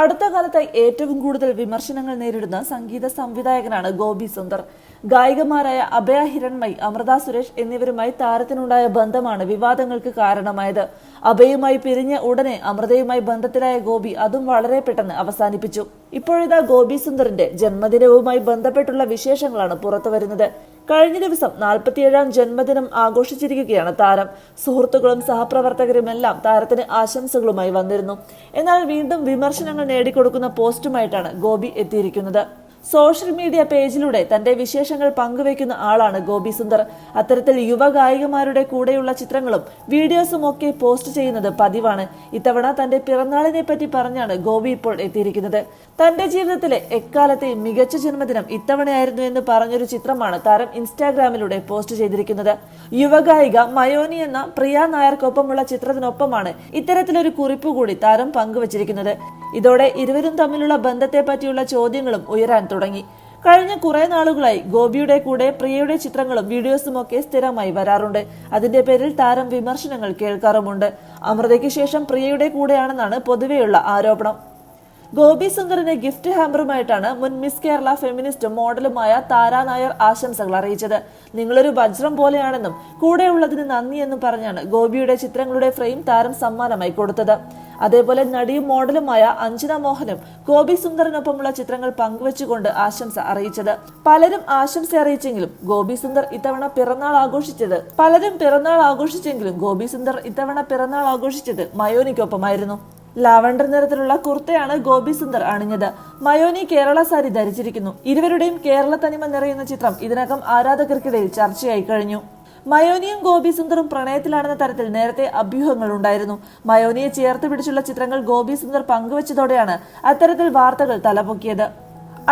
അടുത്ത കാലത്തായി ഏറ്റവും കൂടുതൽ വിമർശനങ്ങൾ നേരിടുന്ന സംഗീത സംവിധായകനാണ് ഗോപി സുന്ദർ. ഗായികമാരായ അഭയ ഹിരൺമയി അമൃത സുരേഷ് എന്നിവരുമായി താരത്തിനുണ്ടായ ബന്ധമാണ് വിവാദങ്ങൾക്ക് കാരണമായത്. അഭയുമായി പിരിഞ്ഞ ഉടനെ അമൃതയുമായി ബന്ധത്തിലായ ഗോപി അതും വളരെ പെട്ടെന്ന് അവസാനിപ്പിച്ചു. ഇപ്പോഴിതാ ഗോപി സുന്ദറിന്റെ ജന്മദിനവുമായി ബന്ധപ്പെട്ടുള്ള വിശേഷങ്ങളാണ് പുറത്തു വരുന്നത് കഴിഞ്ഞ ദിവസം നാൽപ്പത്തിയേഴാം ജന്മദിനം ആഘോഷിച്ചിരിക്കുകയാണ് താരം. സുഹൃത്തുക്കളും സഹപ്രവർത്തകരുമെല്ലാം താരത്തിന് ആശംസകളുമായി വന്നിരുന്നു. എന്നാൽ വീണ്ടും വിമർശനങ്ങൾ നേടിക്കൊടുക്കുന്ന പോസ്റ്റുമായിട്ടാണ് ഗോപി എത്തിയിരിക്കുന്നത്. സോഷ്യൽ മീഡിയ പേജിലൂടെ തന്റെ വിശേഷങ്ങൾ പങ്കുവയ്ക്കുന്ന ആളാണ് ഗോപി സുന്ദർ. അത്തരത്തിൽ യുവ ഗായികമാരുടെ കൂടെയുള്ള ചിത്രങ്ങളും വീഡിയോസും ഒക്കെ പോസ്റ്റ് ചെയ്യുന്നത് പതിവാണ്. ഇത്തവണ തന്റെ പിറന്നാളിനെ പറ്റി പറഞ്ഞാണ് ഗോപി ഇപ്പോൾ എത്തിയിരിക്കുന്നത്. തന്റെ ജീവിതത്തിലെ എക്കാലത്തെ മികച്ച ജന്മദിനം ഇത്തവണയായിരുന്നു എന്ന് പറഞ്ഞൊരു ചിത്രമാണ് താരം ഇൻസ്റ്റാഗ്രാമിലൂടെ പോസ്റ്റ് ചെയ്തിരിക്കുന്നത്. യുവഗായിക മയോനി എന്ന പ്രിയ നായർക്കൊപ്പമുള്ള ചിത്രത്തിനൊപ്പമാണ് ഇത്തരത്തിലൊരു കുറിപ്പ് കൂടി താരം പങ്കുവച്ചിരിക്കുന്നത്. ഇതോടെ ഇരുവരും തമ്മിലുള്ള ബന്ധത്തെ പറ്റിയുള്ള ചോദ്യങ്ങളും ഉയരാൻ തുടങ്ങി. കഴിഞ്ഞ കുറെ നാളുകളായി ഗോപിയുടെ കൂടെ പ്രിയയുടെ ചിത്രങ്ങളും വീഡിയോസും ഒക്കെ സ്ഥിരമായി വരാറുണ്ട്. അതിന്റെ പേരിൽ താരം വിമർശനങ്ങൾ കേൾക്കാറുമുണ്ട്. അമൃതയ്ക്ക് ശേഷം പ്രിയയുടെ കൂടെയാണെന്നാണ് പൊതുവെയുള്ള ആരോപണം. ഗോപി സുന്ദറിന് ഗിഫ്റ്റ് ഹാമ്പറുമായിട്ടാണ് മുൻ മിസ് കേരള ഫെമിനിസ്റ്റ് മോഡലുമായ താരാ നായർ ആശംസകൾ അറിയിച്ചത്. നിങ്ങളൊരു വജ്രം പോലെയാണെന്നും കൂടെയുള്ളതിന് നന്ദിയെന്നും പറഞ്ഞാണ് ഗോപിയുടെ ചിത്രങ്ങളുടെ ഫ്രെയിം താരം സമ്മാനമായി കൊടുത്തത്. അതേപോലെ നടിയും മോഡലുമായ അഞ്ജന മോഹനും ഗോപി സുന്ദറിനൊപ്പമുള്ള ചിത്രങ്ങൾ പങ്കുവച്ചുകൊണ്ട് ആശംസ അറിയിച്ചത്. പലരും ആശംസ അറിയിച്ചെങ്കിലും ഗോപി സുന്ദർ ഇത്തവണ പിറന്നാൾ ആഘോഷിച്ചത് പലരും പിറന്നാൾ ആഘോഷിച്ചെങ്കിലും ഗോപി സുന്ദർ ഇത്തവണ പിറന്നാൾ ആഘോഷിച്ചത് മയോനിക്കൊപ്പമായിരുന്നു. ലാവണ്ടർ നിറത്തിലുള്ള കുർത്തയാണ് ഗോപി സുന്ദർ അണിഞ്ഞത്. മയോനി കേരള സാരി ധരിച്ചിരിക്കുന്നു. ഇരുവരുടെയും കേരള തനിമ നിറയുന്ന ചിത്രം ഇതിനകം ആരാധകർക്കിടയിൽ ചർച്ചയായി കഴിഞ്ഞു. മയോനിയും ഗോപി സുന്ദറും പ്രണയത്തിലാണെന്ന തരത്തിൽ നേരത്തെ അഭ്യൂഹങ്ങൾ ഉണ്ടായിരുന്നു. മയോനിയെ ചേർത്ത് പിടിച്ചുള്ള ചിത്രങ്ങൾ ഗോപി സുന്ദർ പങ്കുവച്ചതോടെയാണ് അത്തരത്തിൽ വാർത്തകൾ തലപൊക്കിയത്.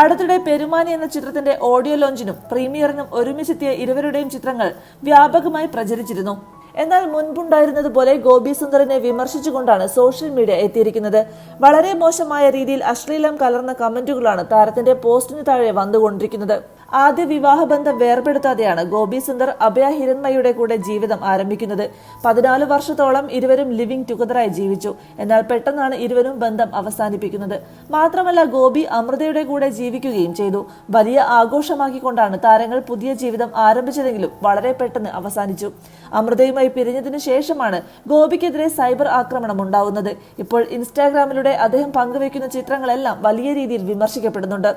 അടുത്തിടെ പെരുമാനി എന്ന ചിത്രത്തിന്റെ ഓഡിയോ ലോഞ്ചിനും പ്രീമിയറിനും ഒരുമിച്ചെത്തിയ ഇരുവരുടെയും ചിത്രങ്ങൾ വ്യാപകമായി പ്രചരിച്ചിരുന്നു. എന്നാൽ മുൻപുണ്ടായിരുന്നതുപോലെ ഗോപി സുന്ദറിനെ വിമർശിച്ചുകൊണ്ടാണ് സോഷ്യൽ മീഡിയ എത്തിയിരിക്കുന്നത്. വളരെ മോശമായ രീതിയിൽ അശ്ലീലം കലർന്ന കമന്റുകളാണ് താരത്തിന്റെ പോസ്റ്റിന് താഴെ വന്നുകൊണ്ടിരിക്കുന്നത്. ആദ്യ വിവാഹബന്ധം വേർപെടുത്താതെയാണ് ഗോപി സുന്ദർ അഭയ ഹിരൺമയുടെ കൂടെ ജീവിതം ആരംഭിക്കുന്നത്. പതിനാല് വർഷത്തോളം ഇരുവരും ലിവിംഗ് ടുഗദറായി ജീവിച്ചു. എന്നാൽ പെട്ടെന്നാണ് ഇരുവരും ബന്ധം അവസാനിപ്പിക്കുന്നത്. മാത്രമല്ല ഗോപി അമൃതയുടെ കൂടെ ജീവിക്കുകയും ചെയ്തു. വലിയ ആഘോഷമാക്കിക്കൊണ്ടാണ് താരങ്ങൾ പുതിയ ജീവിതം ആരംഭിച്ചതെങ്കിലും വളരെ പെട്ടെന്ന് അവസാനിച്ചു. അമൃതയുമായി പിരിഞ്ഞതിനു ശേഷമാണ് ഗോപിക്കെതിരെ സൈബർ ആക്രമണം ഉണ്ടാവുന്നത്. ഇപ്പോൾ ഇൻസ്റ്റാഗ്രാമിലൂടെ അദ്ദേഹം പങ്കുവയ്ക്കുന്ന ചിത്രങ്ങളെല്ലാം വലിയ രീതിയിൽ വിമർശിക്കപ്പെടുന്നുണ്ട്.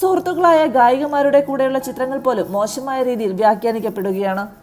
സുഹൃത്തുക്കളായ ഗായികമാരുടെ കൂടെയുള്ള ചിത്രങ്ങൾ പോലും മോശമായ രീതിയിൽ വ്യാഖ്യാനിക്കപ്പെടുകയാണ്.